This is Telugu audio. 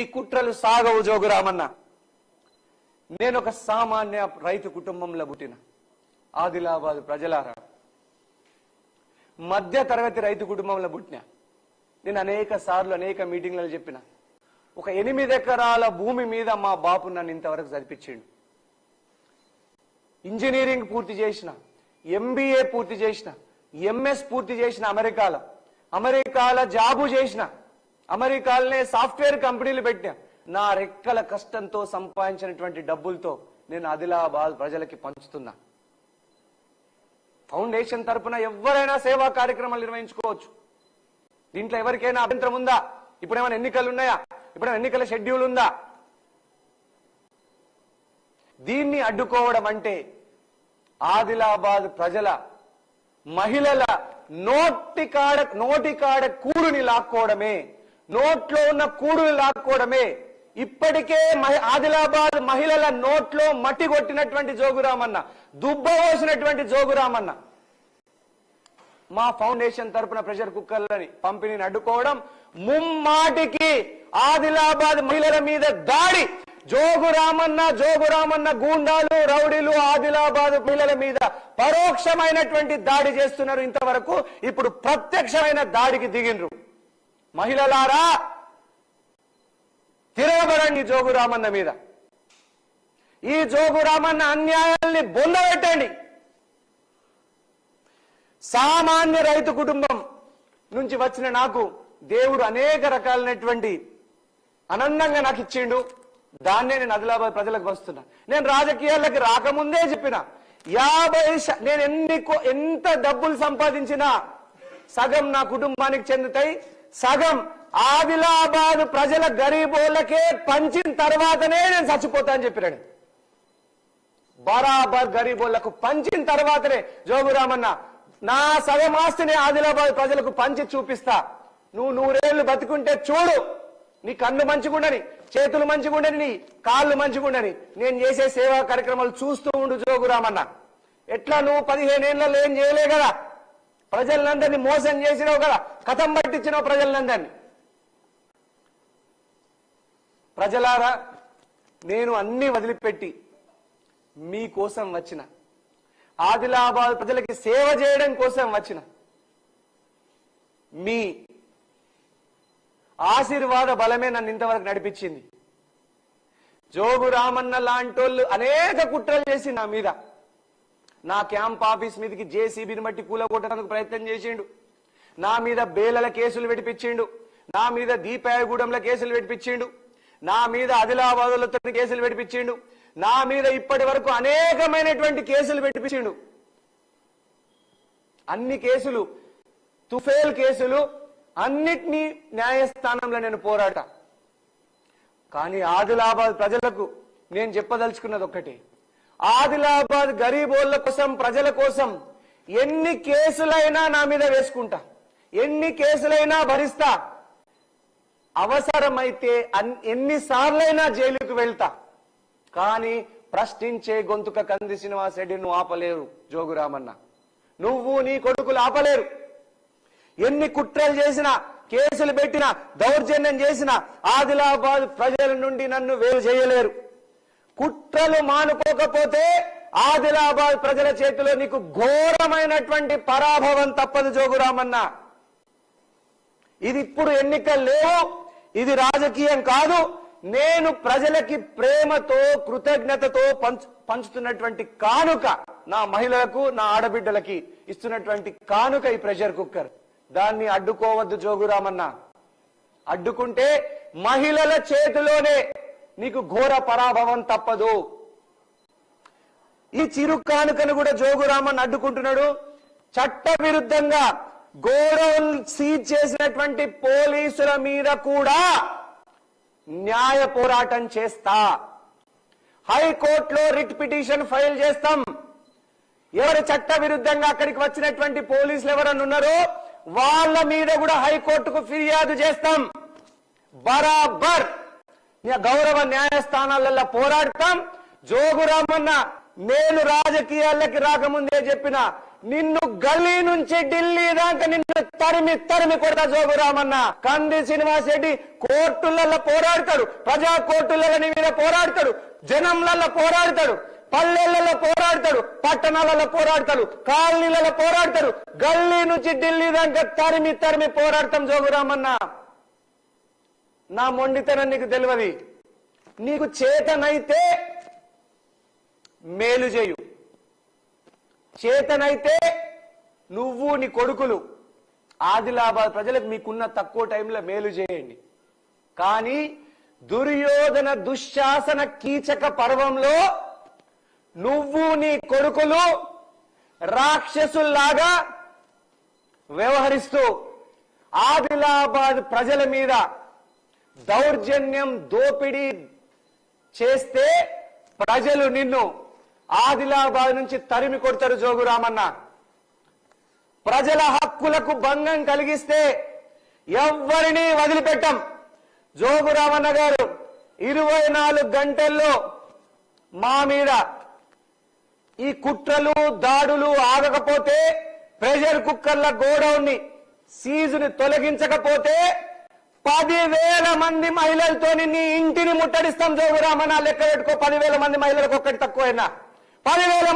ఈ కుట్రలు సాగవు జోగురామన్న. నేను ఒక సామాన్య రైతు కుటుంబంలో పుట్టిన. ఆదిలాబాద్ ప్రజలారా. మధ్య తరగతి రైతు కుటుంబంలో పుట్టిన. నేను అనేక సార్లు అనేక మీటింగ్లలో చెప్పిన. ఒక ఎనిమిది ఎకరాల భూమి మీద మా బాపు నన్ను ఇంతవరకు చదివించిండు. ఇంజనీరింగ్ పూర్తి చేసిన ఎంబీఏ పూర్తి చేసిన ఎంఎస్ పూర్తి చేసిన అమెరికాలో. అమెరికాలో జాబు చేసిన. అమెరికాలోనే సాఫ్ట్వేర్ కంపెనీలు పెట్టినా నా రెక్కల కష్టంతో సంపాదించినటువంటి డబ్బులతో నేను ఆదిలాబాద్ ప్రజలకి పంచుతున్నా. ఫౌండేషన్ తరపున ఎవరైనా సేవా కార్యక్రమాలు నిర్వహించుకోవచ్చు. దీంట్లో ఎవరికైనా అభ్యంతరం ఉందా? ఇప్పుడు ఏమైనా ఎన్నికలు ఉన్నాయా? ఇప్పుడు ఎన్నికల షెడ్యూల్ ఉందా? దీన్ని అడ్డుకోవడం అంటే ఆదిలాబాద్ ప్రజల మహిళల నోటికాడ నోటికాడ కూడుని లాక్కోవడమే. నోట్లో ఉన్న కూడులు లాక్కోవడమే. ఇప్పటికే మహి- ఆదిలాబాద్ మహిళల నోట్లో మట్టి కొట్టినటువంటి జోగురామన్న దుబ్బవోసినటువంటి జోగురామన్న. మా ఫౌండేషన్ తరపున ప్రెషర్ కుక్కర్లని పంపిణీని అడ్డుకోవడం ముమ్మాటికి ఆదిలాబాద్ మహిళల మీద దాడి. జోగురామన్న జోగురామన్న గూండాలు రౌడీలు ఆదిలాబాద్ మహిళల మీద పరోక్షమైనటువంటి దాడి చేస్తున్నారు ఇంతవరకు. ఇప్పుడు ప్రత్యక్షమైన దాడికి దిగినరు మహిళలారా తిరగబడండి జోగు రామన్న మీద. ఈ జోగు రామన్న అన్యాయాల్ని బొందబెట్టండి. సామాన్య రైతు కుటుంబం నుంచి వచ్చిన నాకు దేవుడు అనేక రకాలైనటువంటి అనందంగా నాకు ఇచ్చిండు. దాన్నే నేను ఆదిలాబాద్ ప్రజలకు వస్తున్నా నేను రాజకీయాలకు రాకముందే చెప్పిన యాభై నేను ఎన్ని ఎంత డబ్బులు సంపాదించినా సగం నా కుటుంబానికి చెందుతాయి సగం ఆదిలాబాద్ ప్రజల గరీబోళ్ళకే పంచిన తర్వాతనే నేను చచ్చిపోతా అని చెప్పినాడు. బరాబర్ గరీబోళ్ళకు పంచిన తర్వాతనే జోగురామన్న నా సగం ఆస్తిని ఆదిలాబాద్ ప్రజలకు పంచి చూపిస్తా. నువ్వు నూరేళ్ళు బతుకుంటే చూడు. నీ కన్ను మంచిగుండని చేతులు మంచిగుండని నీ కాళ్ళు మంచిగుండని నేను చేసే సేవా కార్యక్రమాలు చూస్తూ ఉండు జోగురామన్న ఎట్లా నువ్వు పదిహేనేళ్ళలో ఏం చేయలే కదా? ప్రజలందరినీ మోసం చేసినావు కదా కథం పట్టించినావు ప్రజలందరినీ. ప్రజలారా నేను అన్ని వదిలిపెట్టి మీకోసం వచ్చిన ఆదిలాబాద్ ప్రజలకి సేవ చేయడం కోసం వచ్చిన మీ ఆశీర్వాద బలమే నన్ను ఇంతవరకు నడిపించింది. జోగు రామన్న లాంటోళ్ళు అనేక కుట్రలు చేసి నా మీద నా క్యాంప్ ఆఫీస్ మీదకి జేసీబీని బట్టి కూలగొట్టడానికి ప్రయత్నం చేసిండు. నా మీద బేలల కేసులు పెట్టిపించిండు. నా మీద దీపాయగూడెంల కేసులు పెట్టిపించిండు. నా మీద ఆదిలాబాదులతో కేసులు పెట్టిపించిండు. నా మీద ఇప్పటి వరకు అనేకమైనటువంటి కేసులు పెట్టిపించిండు. అన్ని కేసులు తుఫేల్ కేసులు అన్నిటినీ న్యాయస్థానంలో నేను పోరాట కానీ ఆదిలాబాద్ ప్రజలకు నేను చెప్పదలుచుకున్నది ఒక్కటి. ఆదిలాబాద్ గరీబోళ్ళ కోసం ప్రజల కోసం ఎన్ని కేసులైనా నా మీద వేసుకుంటా. ఎన్ని కేసులైనా భరిస్తా. అవసరమైతే ఎన్నిసార్లైనా జైలుకు వెళ్తా. కానీ ప్రశ్నించే గొంతుక కంది శ్రీనివాస్ రెడ్డి నువ్వు ఆపలేరు జోగురామన్న. నువ్వు నీ కొడుకులు ఆపలేరు. ఎన్ని కుట్రలు చేసినా కేసులు పెట్టినా దౌర్జన్యం చేసినా ఆదిలాబాద్ ప్రజల నుండి నన్ను వేరు చేయలేరు. కుట్రలు మానుకోకపోతే ఆదిలాబాద్ ప్రజల చేతిలో నీకు ఘోరమైనటువంటి పరాభవం తప్పదు జోగురామన్న. ఇది ఇప్పుడు ఎన్నికలు లేవు ఇది రాజకీయం కాదు. నేను ప్రజలకి ప్రేమతో కృతజ్ఞతతో పంచు పంచుతున్నటువంటి కానుక నా మహిళలకు నా ఆడబిడ్డలకి ఇస్తున్నటువంటి కానుక ఈ ప్రెషర్ కుక్కర్. దాన్ని అడ్డుకోవద్దు జోగురామన్న. అడ్డుకుంటే మహిళల చేతిలోనే నీకు ఘోర పరాభవం తప్పదు. ఈ చిరు కానుకను కూడా జోగురామన్ అడ్డుకుంటున్నాడు చట్ట విరుద్ధంగా గోడౌన్ సీజ్ చేసినటువంటి పోలీసుల మీద కూడా న్యాయ పోరాటం చేస్తా. హైకోర్టులో రిట్ పిటిషన్ ఫైల్ చేస్తాం. ఎవరు చట్ట విరుద్ధంగా అక్కడికి వచ్చినటువంటి పోలీసులు ఎవరన్నా ఉన్నారో వాళ్ళ మీద కూడా హైకోర్టుకు ఫిర్యాదు చేస్తాం. బరాబర్. గౌరవ న్యాయస్థానాలలో పోరాడతాం. జోగురామన్న నేను రాజకీయాలకి రాకముందే చెప్పిన నిన్ను గల్లీ నుంచి ఢిల్లీ దాకా నిన్ను తరిమి తరిమి కొడతా జోగురామన్న. కంది శ్రీనివాస్ రెడ్డి కోర్టులలో పోరాడతాడు. ప్రజా కోర్టులలో నీ మీద పోరాడతాడు. జనంలలో పోరాడతాడు. పల్లెలలో పోరాడతాడు. పట్టణాలలో పోరాడతాడు. కాలనీలలో పోరాడతాడు. గల్లీ నుంచి ఢిల్లీ దాకా తరిమి తరిమి పోరాడతాం జోగురామన్న. నా మొండితనం నీకు తెలియదు. నీకు చేతనైతే మేలు చేయు. చేతనైతే నువ్వు నీ కొడుకులు ఆదిలాబాద్ ప్రజలకు మీకున్న తక్కువ టైంలో మేలు చేయండి. కానీ దుర్యోధన దుశ్శాసన కీచక పర్వంలో నువ్వు నీ కొడుకులు రాక్షసుల్లాగా వ్యవహరిస్తూ ఆదిలాబాద్ ప్రజల మీద దౌర్జన్యం దోపిడీ చేస్తే ప్రజలు నిన్ను ఆదిలాబాద్ నుంచి తరిమి కొడతారు జోగురామన్న. ప్రజల హక్కులకు భంగం కలిగిస్తే ఎవ్వరిని వదిలిపెట్టం. జోగురామన్న గారు ఇరవై నాలుగు గంటల్లో మా మీద ఈ కుట్రలు దాడులు ఆగకపోతే ప్రెషర్ కుక్కర్ల గోడౌన్ని సీజుని తొలగించకపోతే పదివేల మంది మహిళలతో నీ ఇంటిని ముట్టడిస్తాం జోగురామన్న లెక్క పెట్టుకో. పదివేల మంది మహిళలకు ఒక్కటి తక్కువైనా. పదివేల